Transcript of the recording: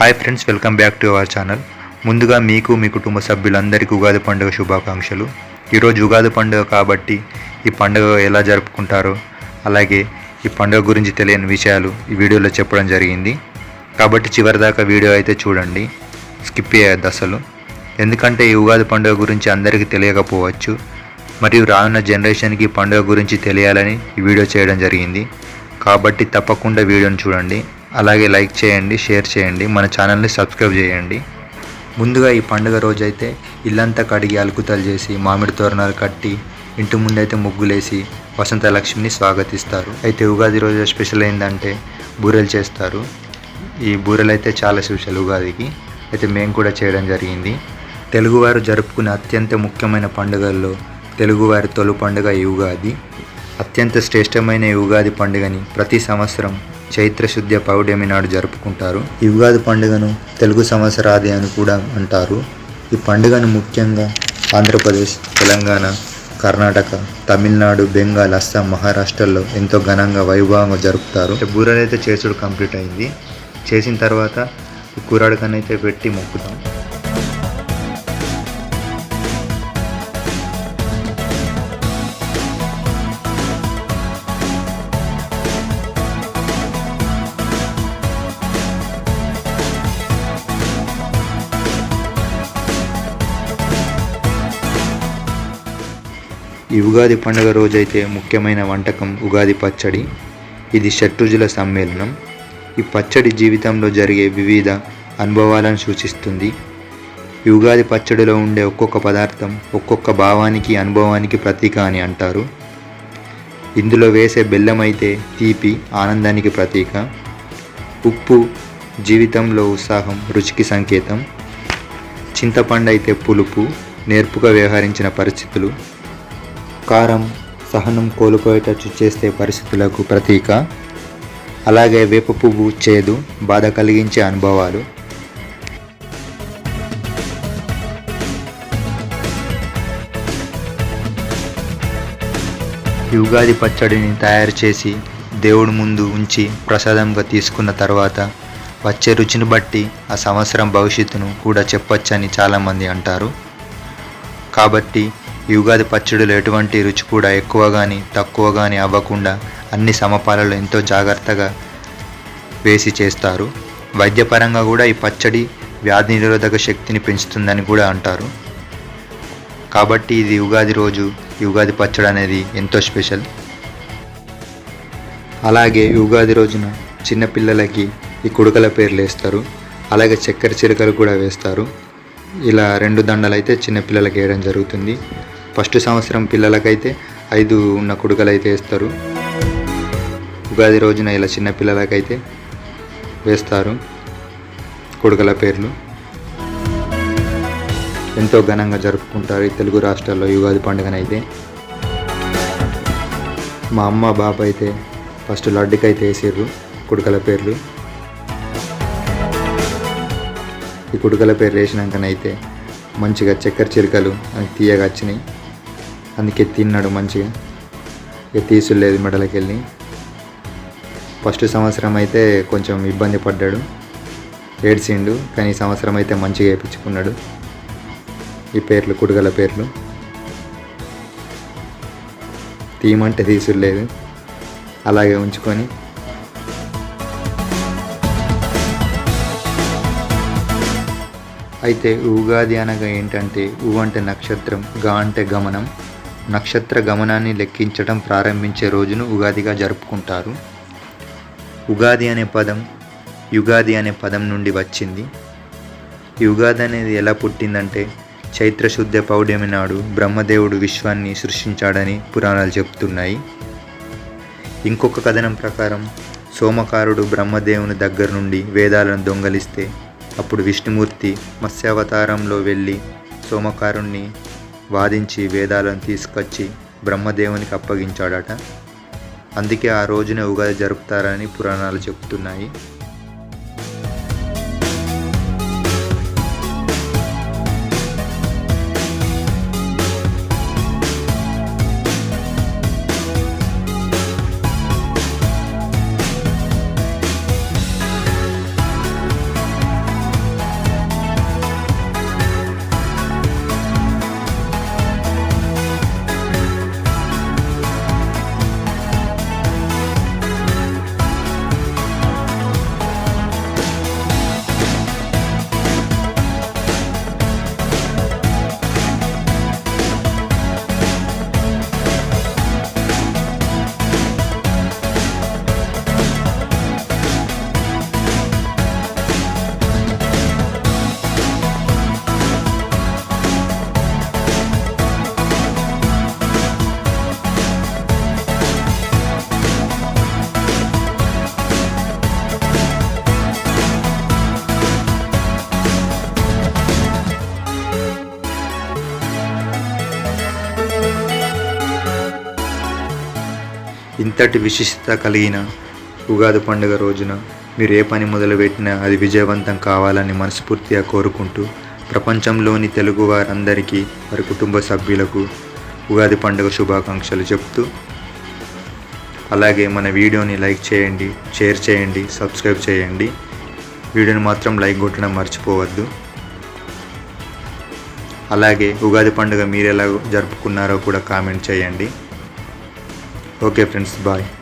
Hi friends welcome back to our channel ముందుగా మీకు మీ కుటుంబ సభ్యులందరికీ ఉగాది పండుగ శుభాకాంక్షలు. ఈరోజు ఉగాది పండుగ కాబట్టి ఈ పండుగ ఎలా జరుపుకుంటారో అలాగే ఈ పండుగ గురించి తెలియని విషయాలు ఈ వీడియోలో చెప్పడం జరిగింది. కాబట్టి చివరిదాకా వీడియో అయితే చూడండి. స్కిప్ చేయొద్దు అసలు. ఎందుకంటే ఈ ఉగాది పండుగ గురించి అందరికీ తెలియకపోవచ్చు మరియు రానున్న జనరేషన్కి ఈ పండుగ గురించి తెలియాలని ఈ వీడియో చేయడం జరిగింది. కాబట్టి తప్పకుండా వీడియోని చూడండి. అలాగే లైక్ చేయండి షేర్ చేయండి మన ఛానల్ని సబ్స్క్రైబ్ చేయండి. ముందుగా ఈ పండుగ రోజైతే ఇల్లంతా కడిగి అలుకుతలు చేసి మామిడి తోరణాలు కట్టి ఇంటి ముందైతే ముగ్గులేసి వసంత లక్ష్మిని స్వాగతిస్తారు. అయితే ఉగాది రోజు స్పెషల్ ఏంటంటే బూరెలు చేస్తారు. ఈ బూరెలు అయితే చాలా స్పెషల్ ఉగాదికి. అయితే మేము కూడా చేయడం జరిగింది. తెలుగువారు జరుపుకునే అత్యంత ముఖ్యమైన పండుగల్లో తెలుగువారి తొలి పండుగ ఈ ఉగాది. అత్యంత శ్రేష్టమైన ఈ ఉగాది పండుగని ప్రతి సంవత్సరం చైత్ర శుద్ధ పౌర్ణమి నాడు జరుపుకుంటారు. ఈ ఉగాది పండుగను తెలుగు సంవత్సరాది అని కూడా అంటారు. ఈ పండుగను ముఖ్యంగా ఆంధ్రప్రదేశ్ తెలంగాణ కర్ణాటక తమిళనాడు బెంగాల్ అస్సాం మహారాష్ట్రలో ఎంతో ఘనంగా వైభవంగా జరుపుతారు. బూరెలు అయితే చేసుడు కంప్లీట్ అయింది. చేసిన తర్వాత ఈ కూరాడకనైతే పెట్టి మొక్కుతాం. ఈ ఉగాది పండుగ రోజైతే ముఖ్యమైన వంటకం ఉగాది పచ్చడి. ఇది షట్రుజుల సమ్మేళనం. ఈ పచ్చడి జీవితంలో జరిగే వివిధ అనుభవాలను సూచిస్తుంది. ఈ ఉగాది పచ్చడిలో ఉండే ఒక్కొక్క పదార్థం ఒక్కొక్క భావానికి అనుభవానికి ప్రతీక అని అంటారు. ఇందులో వేసే బెల్లం అయితే తీపి ఆనందానికి ప్రతీక. ఉప్పు జీవితంలో ఉత్సాహం రుచికి సంకేతం. చింతపండు అయితే పులుపు నేర్పుగా వ్యవహరించిన పరిస్థితులు. కారం సహనం కోల్పోయేటట్టు చేసే పరిస్థితులకు ప్రతీక. అలాగే వేప పువ్వు చేదు బాధ కలిగించే అనుభవాలు. యుగాది ఉగాది పచ్చడిని తయారు చేసి దేవుడి ముందు ఉంచి ప్రసాదంగా తీసుకున్న తర్వాత వచ్చే రుచిని బట్టి ఆ సంవత్సరం భవిష్యత్తును కూడా చెప్పొచ్చని చాలామంది అంటారు. కాబట్టి ఈ ఉగాది పచ్చడిలో ఎటువంటి రుచి కూడా ఎక్కువ కానీ తక్కువ కానీ అవ్వకుండా అన్ని సమపాలలో ఎంతో జాగ్రత్తగా వేసి చేస్తారు. వైద్యపరంగా కూడా ఈ పచ్చడి వ్యాధి నిరోధక శక్తిని పెంచుతుందని కూడా అంటారు. కాబట్టి ఇది ఉగాది రోజు ఈ ఉగాది పచ్చడి అనేది ఎంతో స్పెషల్. అలాగే ఉగాది రోజున చిన్నపిల్లలకి ఈ కుడుకల పేర్లు వేస్తారు. అలాగే చక్కెర చిలుకలు కూడా వేస్తారు. ఇలా రెండు దండలు అయితే చిన్నపిల్లలకి వేయడం జరుగుతుంది. ఫస్ట్ సంవత్సరం పిల్లలకైతే ఐదు ఉన్న కుడుకలు అయితే వేస్తారు. ఉగాది రోజున ఇలా చిన్న పిల్లలకైతే వేస్తారు కుడుకల పేర్లు. ఎంతో ఘనంగా జరుపుకుంటారు ఈ తెలుగు రాష్ట్రాల్లో యుగాది ఉగాది పండుగనైతే. మా అమ్మ బాబు అయితే ఫస్ట్ లడ్డుకైతే వేసారు కుడుకల పేర్లు. ఈ కుడుకల పేరు వేసినాకనైతే మంచిగా చక్కెర చిలుకలు అని తీయగా వచ్చినాయి. అందుకే తిన్నాడు మంచిగా. ఇక తీసులేదు మెడలకి వెళ్ళి ఫస్ట్ సంవత్సరం అయితే కొంచెం ఇబ్బంది పడ్డాడు. ఏడ్చిండు కానీ సంవత్సరం అయితే మంచిగా వేయించుకున్నాడు. ఈ పేర్లు కుడుగల పేర్లు. తీయమంటే తీసులేదు. అలాగే ఉంచుకొని. అయితే ఉగాది అనగా ఏంటంటే ఉ అంటే నక్షత్రం గా అంటే గమనం. నక్షత్ర గమనాన్ని లెక్కించడం ప్రారంభించే రోజును ఉగాదిగా జరుపుకుంటారు. ఉగాది అనే పదం యుగాది అనే పదం నుండి వచ్చింది. ఈ ఉగాది అనేది ఎలా పుట్టిందంటే చైత్ర శుద్ధ పౌర్ణమి నాడు బ్రహ్మదేవుడు విశ్వాన్ని సృష్టించాడని పురాణాలు చెబుతున్నాయి ఇంకొక కథనం ప్రకారం సోమకారుడు బ్రహ్మదేవుని దగ్గర నుండి వేదాలను దొంగలిస్తే అప్పుడు విష్ణుమూర్తి మత్స్యావతారంలో వెళ్ళి సోమకారుణ్ణి వాదించి వేదాలను తీసుకొచ్చి బ్రహ్మదేవునికి అప్పగించాడట. అందుకే ఆ రోజున ఉగాది జరుపుతారని పురాణాలు చెబుతున్నాయి. ఇంతటి విశిష్టత కలిగిన ఉగాది పండుగ రోజున మీరు ఏ పని మొదలుపెట్టినా అది విజయవంతం కావాలని మనస్ఫూర్తిగా కోరుకుంటూ ప్రపంచంలోని తెలుగు వారందరికీ వారి కుటుంబ సభ్యులకు ఉగాది పండుగ శుభాకాంక్షలు చెప్తూ అలాగే మన వీడియోని లైక్ చేయండి షేర్ చేయండి సబ్స్క్రైబ్ చేయండి. వీడియోని మాత్రం లైక్ కొట్టడం మర్చిపోవద్దు. అలాగే ఉగాది పండుగ మీరు ఎలా జరుపుకున్నారో కూడా కామెంట్ చేయండి. okay friends bye.